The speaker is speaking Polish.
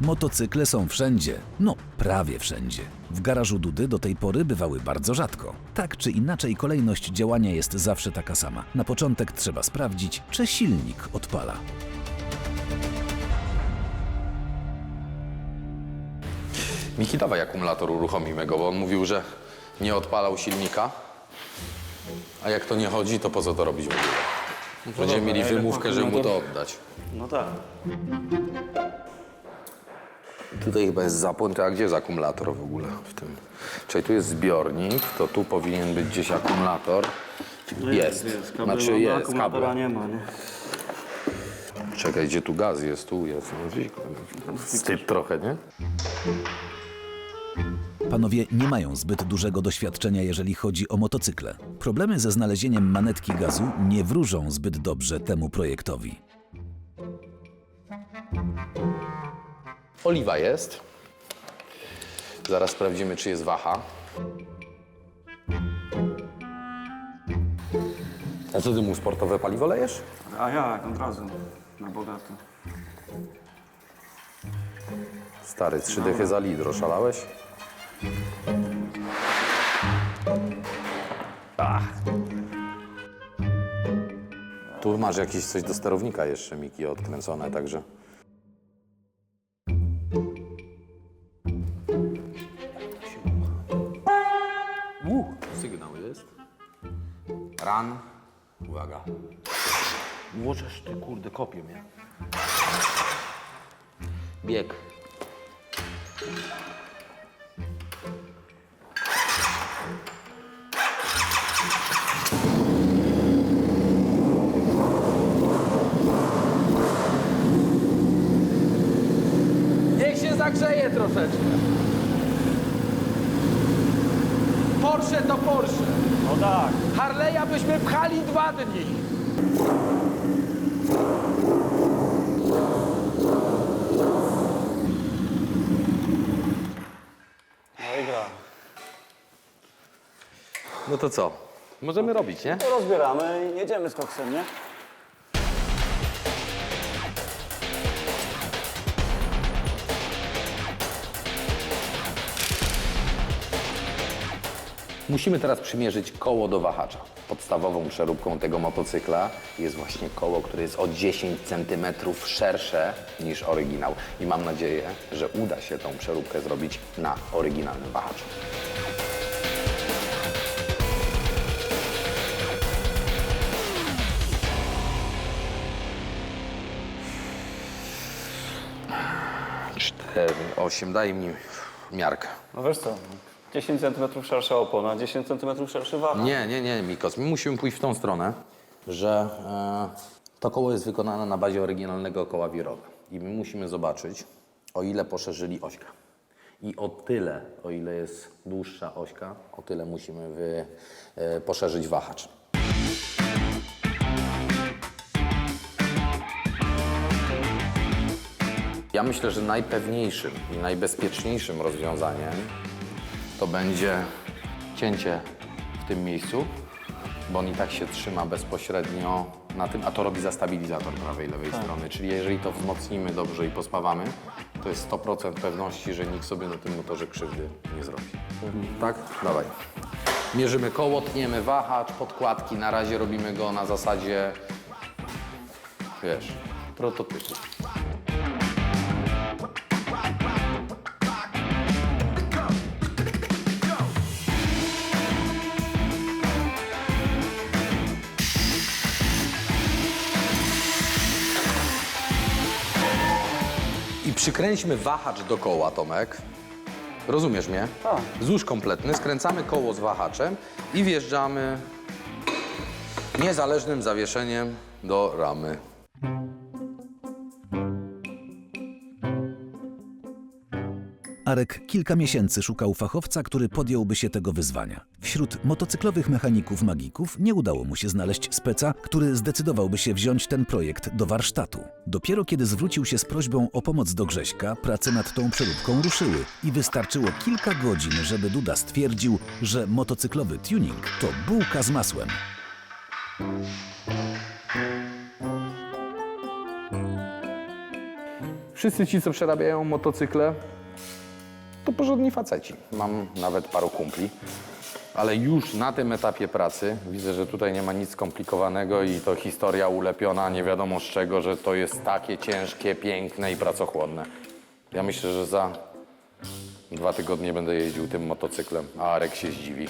Motocykle są wszędzie. No, prawie wszędzie. W garażu Dudy do tej pory bywały bardzo rzadko. Tak czy inaczej, kolejność działania jest zawsze taka sama. Na początek trzeba sprawdzić, czy silnik odpala. Miki, dawaj akumulator uruchomimy go, bo on mówił, że nie odpalał silnika. A jak to nie chodzi, to po co to robić w ogóle? Będziemy mieli wymówkę, żeby mu to oddać. No tak. Tutaj chyba jest zapłon, to a gdzie jest akumulator w ogóle w tym? Czyli tu jest zbiornik, to tu powinien być gdzieś akumulator. Jest. Kable, Znaczy no, jest, akumulatora kable. nie ma, nie? Czekaj, gdzie tu gaz jest? Tu jest. No, Wstyd trochę, nie? Panowie nie mają zbyt dużego doświadczenia, jeżeli chodzi o motocykle. Problemy ze znalezieniem manetki gazu nie wróżą zbyt dobrze temu projektowi. Oliwa jest. Zaraz sprawdzimy, czy jest waha. A co ty mu sportowe paliwo lejesz? A jak, od razu. Na bogato. Stary, trzy dychy za litr, szalałeś? Tu masz jakieś coś do sterownika jeszcze, Miki, odkręcone, także... Ran. Uwaga. Łożesz ty, kurde, kopie mnie. Bieg. Niech się zagrzeje troszeczkę. Porsche to Porsche. No tak. Harley'a byśmy pchali dwa dni. No i gra. No to co? Możemy robić, nie? To rozbieramy i jedziemy z koksem, nie? Musimy teraz przymierzyć koło do wahacza. Podstawową przeróbką tego motocykla jest właśnie koło, które jest o 10 cm szersze niż oryginał. I mam nadzieję, że uda się tą przeróbkę zrobić na oryginalnym wahaczu. Cztery, osiem, daj mi miarkę. No wiesz co, 10 cm szersza opona, 10 cm szerszy waha. Nie, nie, nie, Mikos. My musimy pójść w tą stronę, że e, to koło jest wykonane na bazie oryginalnego koła wirowe. I my musimy zobaczyć, o ile poszerzyli ośkę. I o tyle, o ile jest dłuższa ośka, o tyle musimy wy, e, poszerzyć wahacz. Ja myślę, że najpewniejszym i najbezpieczniejszym rozwiązaniem to będzie cięcie w tym miejscu, bo on i tak się trzyma bezpośrednio na tym, a to robi zastabilizator prawej i lewej strony. Czyli jeżeli to wzmocnimy dobrze i pospawamy, to jest 100% pewności, że nikt sobie na tym motorze krzywdy nie zrobi. Tak? Dawaj. Mierzymy koło, tniemy wahacz, podkładki. Na razie robimy go na zasadzie, wiesz, prototypu. Przykręćmy wahacz do koła, Tomek. Rozumiesz mnie? Tak. Złóż kompletny, skręcamy koło z wahaczem i wjeżdżamy niezależnym zawieszeniem do ramy. Arek kilka miesięcy szukał fachowca, który podjąłby się tego wyzwania. Wśród motocyklowych mechaników magików nie udało mu się znaleźć speca, który zdecydowałby się wziąć ten projekt do warsztatu. Dopiero kiedy zwrócił się z prośbą o pomoc do Grześka, prace nad tą przeróbką ruszyły i wystarczyło kilka godzin, żeby Duda stwierdził, że motocyklowy tuning to bułka z masłem. Wszyscy ci, co przerabiają motocykle, to porządni faceci. Mam nawet paru kumpli. Ale już na tym etapie pracy widzę, że tutaj nie ma nic skomplikowanego i to historia ulepiona nie wiadomo z czego, że to jest takie ciężkie, piękne i pracochłonne. Ja myślę, że za dwa tygodnie będę jeździł tym motocyklem, a Arek się zdziwi.